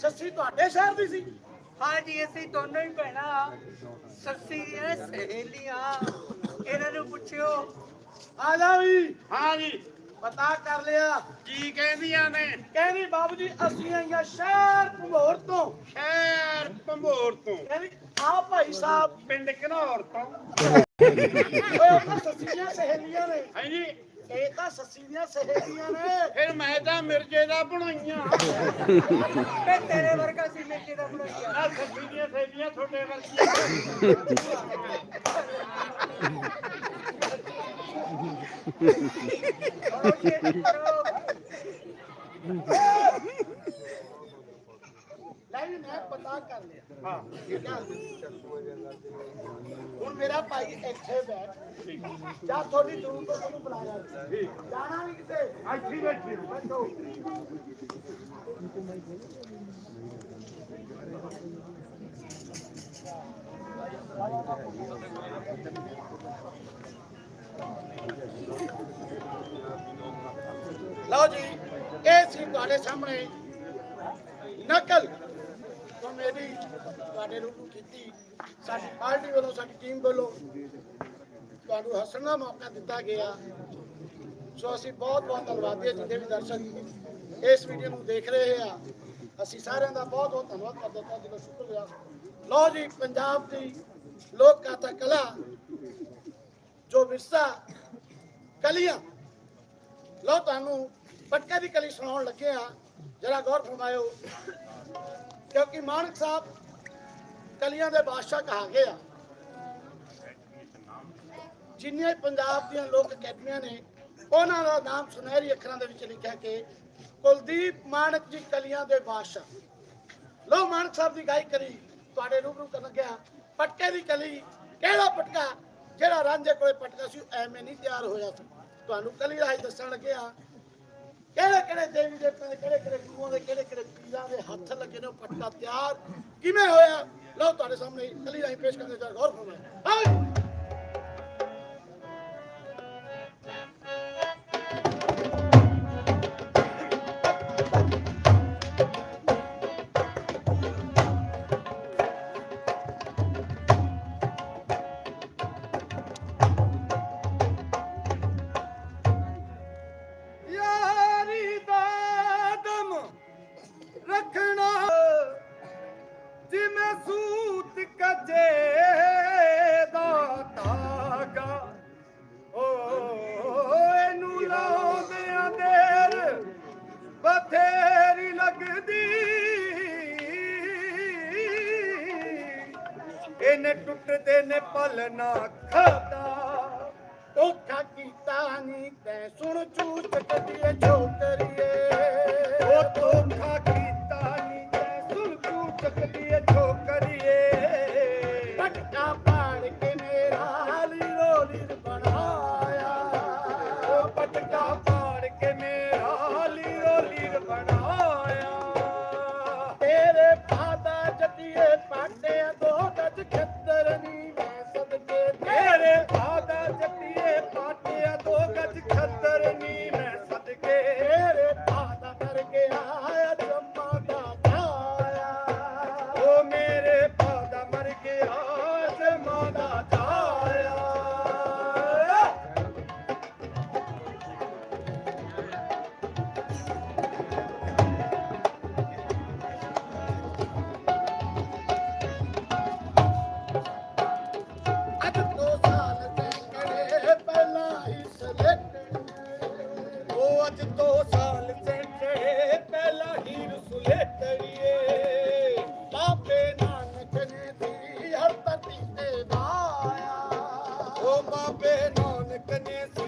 ਸੱਸੀ ਤੁਹਾਡੇ ਸ਼ਹਿਰ ਦੀ ਸੀ। ਹਾਂਜੀ ਅਸੀਂ ਦੋਨੋਂ ਹੀ ਭੈਣਾਂ ਸੱਸੀ ਦੀਆਂ ਸਹੇਲੀਆਂ। ਇਹਨਾਂ ਨੂੰ ਪੁੱਛਿਓ। ਆ ਜਾ ਵੀ। ਹਾਂ ਜੀ ਪਤਾ ਕਰ ਲਿਆ। ਕੀ ਕਹਿੰਦੀਆਂ ਨੇ? ਕਹਿੰਦੀ ਬਾਬੂ ਜੀ ਅਸੀਂ ਆਈਆਂ ਸ਼ਹਿਰ ਭੰਬੋਰ ਤੋਂ। ਸ਼ਹਿਰ ਭੰਬੋਰ ਤੋਂ। ਕਹਿੰਦੀ ਆ ਭਾਈ ਸਾਹਿਬ। ਪਿੰਡ ਘਨੌਰ ਤੋਂ। ਓਏ ਉਹ ਤਾਂ ਸੱਸੀ ਦੀਆਂ ਸਹੇਲੀਆਂ ਨੇ। ਹਾਂ ਜੀ ਇਹ ਤਾਂ ਸੱਸੀ ਦੀਆਂ ਸਹੇਲੀਆਂ ਨੇ। ਫਿਰ ਮੈਂ ਤਾਂ ਮਿਰਜੇ ਦਾ ਬਣਾਈਆਂ। ਤੇ ਤੇਰੇ ਵਰਗਾ ਸੀ ਮੇਕੇ ਦਾ ਬਣਾਇਆ ਆ ਸੱਜੀ ਦੀਆਂ ਸੇਲੀਆਂ ਤੁਹਾਡੇ ਵਰਗੀਆਂ। ਕਰੋ ਜੀ, ਕਰੋ। ਲੈ ਵੀ ਮੈਂ ਪਤਾ ਕਰ ਲਿਆ। ਹਾਂ ਠੀਕ ਆ? ਹੁਣ ਮੇਰਾ ਭਾਈ ਇੱਥੇ ਬੈਠ। ਜਾਂ ਤੁਹਾਡੀ ਦੂਰ ਤੋਂ ਤੁਹਾਨੂੰ ਬੁਲਾਇਆ ਜਾਣਾ ਵੀ ਕਿਤੇ। ਇੱਥੇ ਹੀ ਬੈਠੀ ਰਹੋ। ਬੈਠੋ। ਲਓ ਜੀ ਇਹ ਸੀ ਤੁਹਾਡੇ ਸਾਹਮਣੇ ਨਕਲ। ਤੋਂ ਤੁਹਾਡੇ ਨੂੰ ਕੀਤੀ। ਸਾਡੀ ਪਾਰਟੀ ਵੱਲੋਂ, ਸਾਡੀ ਟੀਮ ਵੱਲੋਂ ਤੁਹਾਨੂੰ ਹੱਸਣ ਦਾ ਮੌਕਾ ਦਿੱਤਾ ਗਿਆ। ਸੋ ਅਸੀਂ ਬਹੁਤ ਬਹੁਤ ਧੰਨਵਾਦੀ ਹਾਂ ਜਿੰਨੇ ਵੀ ਦਰਸ਼ਕ ਇਸ ਵੀਡੀਓ ਨੂੰ ਦੇਖ ਰਹੇ ਆ। ਅਸੀਂ ਸਾਰਿਆਂ ਦਾ ਬਹੁਤ ਬਹੁਤ ਧੰਨਵਾਦ ਕਰਦੇ ਹਾਂ। ਦਿਲੋਂ ਸ਼ੁਕਰੀਆ। ਲਓ ਜੀ, ਪੰਜਾਬ ਦੀ ਲੋਕ ਕਥਾ ਕਲਾ, ਜੋ ਵਿਰਸਾ ਕਲੀਆਂ। ਲਓ, ਤੁਹਾਨੂੰ ਪਟਕਾ ਦੀ ਕਲੀ ਸੁਣਾਉਣ ਲੱਗੇ ਆ ਜਰਾ ਗੌਰ ਫਰਮਾਇਓ। ਕਿਉਂਕਿ ਮਾਨਕ ਸਾਹਿਬ ਕਲੀਆਂ ਦੇ ਬਾਦਸ਼ਾਹ ਕਹਾ ਗਏ ਆ। ਜਿੰਨੀਆਂ ਪੰਜਾਬ ਦੀਆਂ ਲੋਕ ਅਕੈਡਮੀਆਂ ਨੇ, ਉਹਨਾਂ ਦਾ ਨਾਮ ਸੁਨਹਿਰੀ ਅੱਖਰਾਂ ਦੇ ਵਿੱਚ ਲਿਖਿਆ ਕਿ ਕੁਲਦੀਪ ਮਾਨਕ ਜੀ ਕਲੀਆਂ ਦੇ ਬਾਦਸ਼ਾਹ। ਲੋ ਮਾਨਕ ਸਾਹਿਬ ਦੀ ਗਾਇਕ ਕਰੀ, ਤੁਹਾਡੇ ਰੂਬਰੂ ਕਰਨ ਲੱਗਿਆ। ਪਟਕੇ ਦੀ ਕਲੀ, ਕਿਹੜਾ ਪਟਕਾ? ਜਿਹੜਾ ਰਾਂਝੇ ਕੋਲੇ ਪਟਕਾ ਸੀ, ਉਹ ਐਵੇਂ ਨਹੀਂ ਤਿਆਰ ਹੋਇਆ ਸੀ। ਤੁਹਾਨੂੰ ਕਲੀ ਰਾਹੀਂ ਦੱਸਣ ਲੱਗਿਆ। ਕਿਹੜੇ ਕਿਹੜੇ ਦੇਵੀ ਦੇਵਤਿਆਂ ਦੇ, ਕਿਹੜੇ ਕਿਹੜੇ ਗੁਰੂਆਂ ਦੇ, ਕਿਹੜੇ ਕਿਹੜੇ ਪੀਰਾਂ ਦੇ ਹੱਥ ਲੱਗੇ ਨੇ ਉਹ ਤਿਆਰ। ਕਿਵੇਂ ਹੋਇਆ? ਲਓ ਤੁਹਾਡੇ ਸਾਹਮਣੇ ਕਲੀ ਰਾਹੀਂ ਪੇਸ਼ ਕਰਨ ਦਾ ਗੌਰ ਫਰਮਾਇਆ ਬਥੇਰੀ ਲੱਗਦੀ। ਇਹਨੇ ਟੁੱਟਦੇ ਨੇ ਪਲ ਖਾਦਾ ਧੋਖਾ ਕੀਤਾ ਨੀ ਤੈ ਸੁਣ ਚੂ ਚੱਕਦੀਏ ਛੋਕਰੀਏ। ਉਹ ਧੋਖਾ ਕੀਤਾ ਨੀ ਤੈ ਸੁਣ ਚੂ ਚੱਕਦੀਏ ਛੋਕਰੀਏ। ਪਟਕਾ ਪਾੜ ਕੇ ਮੇਰਾ ਲੀਰੋ ਲੀਰ ਬਣਾਇਆ। ਉਹ ਪਟਕਾ ਫਾਦਾ ਮਰ ਗਿਆ रे रौनक ने